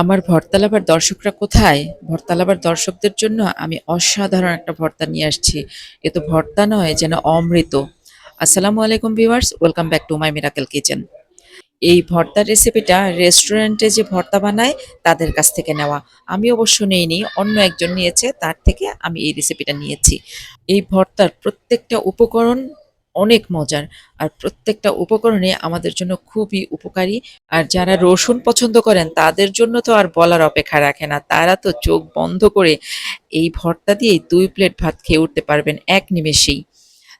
আমার ভর্তালাবার দর্শকরা কোথায়? ভর্তালাবার দর্শকদের জন্য আমি অসাধারণ একটা ভর্তা নিয়ে আসছি। এ তো ভর্তা নয়, যেন অমৃত। আসসালামু আলাইকুম viewers, welcome back to my Miracle Kitchen. এই ভর্তার রেসিপিটা রেস্টুরেন্টে যে ভর্তা বানায়, তাদের কাছ থেকে নেওয়া। আমি অবশ্য নেইনি, অন্য একজন নিয়েছে, তার থেকে আমি এই রেসিপিটা নিয়েছি। এই ভর্তার প্রত্যেকটা উপকরণ অনেক মজার। আর প্রত্যেকটা উপকরণে আমাদের জন্য খুবই উপকারী। আর যারা রসুন পছন্দ করেন, তাদের জন্য তো আর বলার অপেক্ষা রাখে না। তারা তো চোখ বন্ধ করে এই ভর্তা দিয়ে দুই প্লেট ভাত খেয়ে উঠতে পারবেন এক নিমেষেই।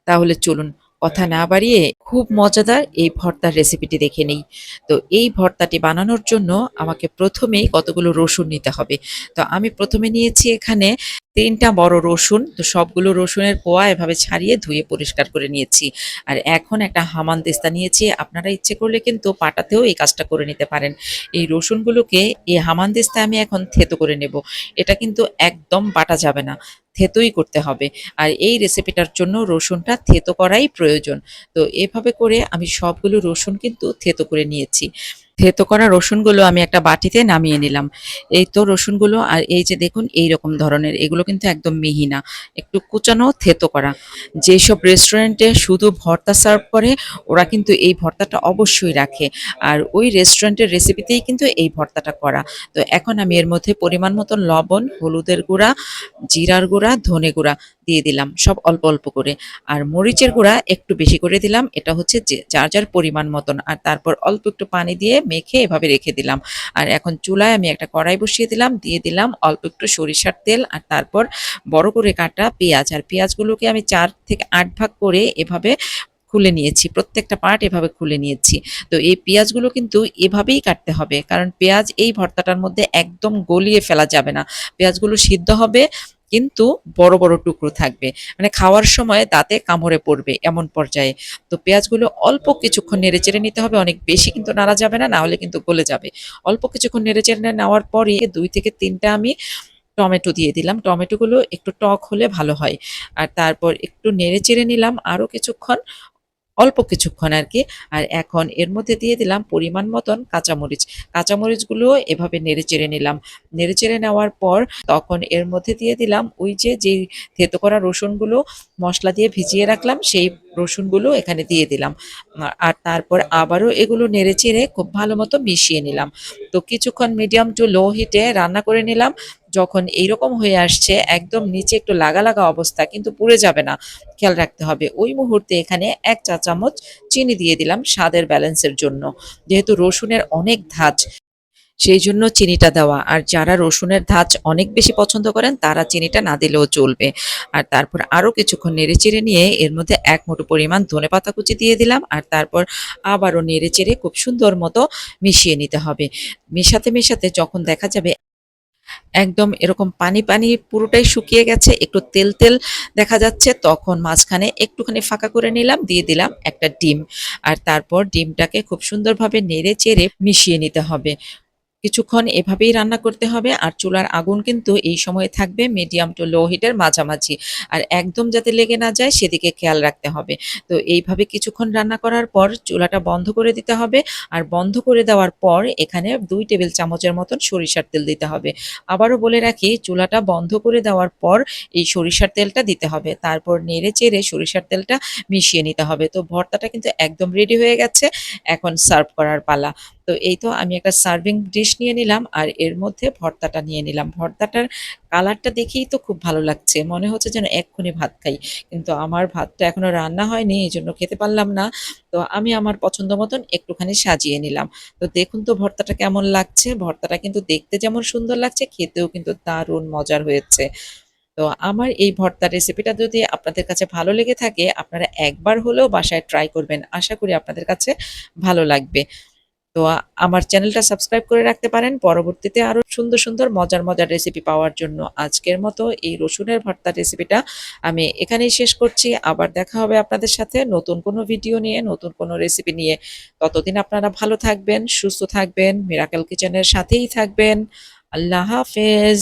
তাহলে চলুন কথা না বাড়িয়ে খুব মজাদার এই ভর্তার রেসিপিটি দেখে নেই। তো এই ভর্তাটি বানানোর জন্য আমাকে প্রথমেই কতগুলো রসুন নিতে হবে। তো আমি প্রথমে নিয়েছি এখানে তিনটা বড় রসুন। তো সবগুলো রসুনের কোয়া এভাবে ছাড়িয়ে ধুয়ে পরিষ্কার করে নিয়েছি। আর এখন একটা হামান দিস্তা নিয়েছি। আপনারা ইচ্ছে করলে কিন্তু পাটাতেও এই কাজটা করে নিতে পারেন। এই রসুনগুলোকে এই হামান দিস্তা আমি এখন থেতো করে নেব। এটা কিন্তু একদম বাটা যাবে না। থেতোই করতে হবে। আর এই রেসিপিটার জন্য রসুনটা থেতো করাই প্রয়োজন। তো এভাবে করে আমি সবগুলো রসুন কিন্তু থেতো করে নিয়েছি। থেতো করা রসুনগুলো আমি একটা বাটিতে নামিয়ে নিলাম। এই তো রসুনগুলো আর এই যে দেখুন এই রকম ধরনের, এগুলো কিন্তু একদম মিহি না। একটু কুচানো, থেতো করা। যেসব রেস্টুরেন্টে শুধু ভর্তা সার্ভ করে, ওরা কিন্তু এই ভর্তাটা অবশ্যই রাখে। আর ওই রেস্টুরেন্টের রেসিপিতেই কিন্তু এই ভর্তাটা করা। তো এখন আমি এর মধ্যে পরিমাণ মতন লবণ, হলুদের গুঁড়া, জিরার গুঁড়া, ধনে গুঁড়া দিয়ে দিলাম, সব অল্প অল্প করে। আর মরিচের গুঁড়া একটু বেশি করে দিলাম, এটা হচ্ছে যে যার যার পরিমাণ মতন। আর তারপর অল্প একটু পানি দিয়ে মেখে এভাবে রেখে দিলাম। আর এখন চুলায় আমি একটা কড়াই বসিয়ে দিলাম, দিয়ে দিলাম অল্প একটু সরিষার তেল আর তারপর বড় করে কাটা পেঁয়াজ। আর পেঁয়াজগুলোকে আমি চার থেকে আট ভাগ করে এভাবে খুলে নিয়েছি, প্রত্যেকটা পার্ট এভাবে খুলে নিয়েছি। তো এই পেঁয়াজগুলো কিন্তু এভাবেই কাটতে হবে, কারণ পেঁয়াজ এই ভর্তাটার মধ্যে একদম গলিয়ে ফেলা যাবে না। পেঁয়াজগুলো সিদ্ধ হবে কিন্তু বড় বড় টুকরো থাকবে। মানে খাওয়ার সময় দাঁতে কামড়ে পড়বে এমন পর্যায়ে। তো পেঁয়াজগুলো অল্প কিছুক্ষণ নেড়ে চেড়ে নিতে হবে। অনেক বেশি কিন্তু নাড়া যাবে না না হলে কিন্তু গলে যাবে। অল্প কিছুক্ষণ নেড়ে চেড়ে নেওয়ার পরে দুই থেকে তিনটা আমি টমেটো দিয়ে দিলাম। টমেটোগুলো একটু টক হলে ভালো হয়। আর তারপর একটু নেড়ে চেড়ে নিলাম। আরও কিছুক্ষণ অল্প কিছুক্ষণ আর কি। আর এখন এর মধ্যে দিয়ে দিলাম পরিমাণ মতন কাঁচামরিচ। কাঁচামরিচগুলো এভাবে নেড়ে চেড়ে নিলাম। নেড়ে চেড়ে নেওয়ার পর তখন এর মধ্যে দিয়ে দিলাম ওই যে, যেই থেতো করা রসুনগুলো মশলা দিয়ে ভিজিয়ে রাখলাম, সেই রসুনগুলো এখানে দিয়ে দিলাম। আর তারপর আবারও এগুলো নেড়ে চেড়ে খুব ভালো মতো মিশিয়ে নিলাম। তো কিছুক্ষণ মিডিয়াম টু লো হিটে রান্না করে নিলাম। যখন এইরকম হয়ে আসছে, একদম নিচে একটু লাগা লাগা অবস্থা, কিন্তু পুড়ে যাবে না। খেয়াল রাখতে হবে। ওই মুহূর্তে এখানে এক চা চামচ চিনি দিয়ে দিলাম স্বাদের ব্যালেন্সের জন্য। যেহেতু রসুনের অনেক ধাঁচ, সেই জন্য চিনিটা দেওয়া। আর যারা রসুনের ধাঁচ অনেক বেশি পছন্দ করেন, তারা চিনিটা না দিলেও চলবে। আর তারপর আরও কিছুক্ষণ নেড়ে চেড়ে নিয়ে এর মধ্যে এক মুঠো পরিমাণ ধনে পাতা কুচি দিয়ে দিলাম। আর তারপর আবারও নেড়ে চেড়ে খুব সুন্দর মতো মিশিয়ে নিতে হবে। মেশাতে মেশাতে যখন দেখা যাবে একদম এরকম পানি পানি পুরোটাই শুকিয়ে গেছে, একটু তেল তেল দেখা যাচ্ছে। তখন মাঝখানে একটুখানি ফাঁকা করে নিলাম, দিয়ে দিলাম একটা ডিম। আর তারপর ডিমটাকে খুব সুন্দরভাবে নেড়ে চেড়ে মিশিয়ে নিতে হবে। কিছুক্ষণ এভাবেই রান্না করতে হবে আর চুলার আগুন কিন্তু এই সময়ে থাকবে মিডিয়াম টু লো হিটের মাঝামাঝি। আর একদম যাতে লেগে না যায় সেদিকে খেয়াল রাখতে হবে। তো এইভাবে কিছুক্ষণ রান্না করার পর চুলাটা বন্ধ করে দিতে হবে আর বন্ধ করে দেওয়ার পর এখানে দুই টেবিল চামচের মতন সরিষার তেল দিতে হবে। আবারও বলে রাখি, চুলাটা বন্ধ করে দেওয়ার পর এই সরিষার তেলটা দিতে হবে। তারপর নেড়ে চেড়ে সরিষার তেলটা মিশিয়ে নিতে হবে। তো ভর্তাটা কিন্তু একদম রেডি হয়ে গেছে। এখন সার্ভ করার পালা। তো এই তো আমি একটা সার্ভিং ডিশ নিয়ে নিলাম আর এর মধ্যে ভর্তাটা নিয়ে নিলাম। ভর্তাটার কালারটা দেখেই তো খুব ভালো লাগছে। মনে হচ্ছে যেন এক্ষুনি ভাত খাই। কিন্তু আমার ভাতটা এখনও রান্না হয়নি এই জন্য খেতে পারলাম না। তো আমি আমার পছন্দ মতন একটুখানি সাজিয়ে নিলাম। তো দেখুন তো ভর্তাটা কেমন লাগছে। ভর্তাটা কিন্তু দেখতে যেমন সুন্দর লাগছে, খেতেও কিন্তু দারুণ মজার হয়েছে। তো আমার এই ভর্তা রেসিপিটা যদি আপনাদের কাছে ভালো লেগে থাকে, আপনারা একবার হলেও বাসায় ট্রাই করবেন। আশা করি আপনাদের কাছে ভালো লাগবে। তো আমার চ্যানেলটা সাবস্ক্রাইব করে রাখতে পারেন। পরবর্তীতে আরও সুন্দর সুন্দর, মজার মজার রেসিপি পাওয়ার জন্য আজকের মতো এই রসুনের ভর্তার রেসিপিটা আমি এখানেই শেষ করছি। আবার দেখা হবে আপনাদের সাথে নতুন কোনো ভিডিও নিয়ে, নতুন কোনো রেসিপি নিয়ে। ততদিন আপনারা ভালো থাকবেন, সুস্থ থাকবেন মিরাকেল কিচেনের সাথেই থাকবেন। আল্লাহ হাফেজ।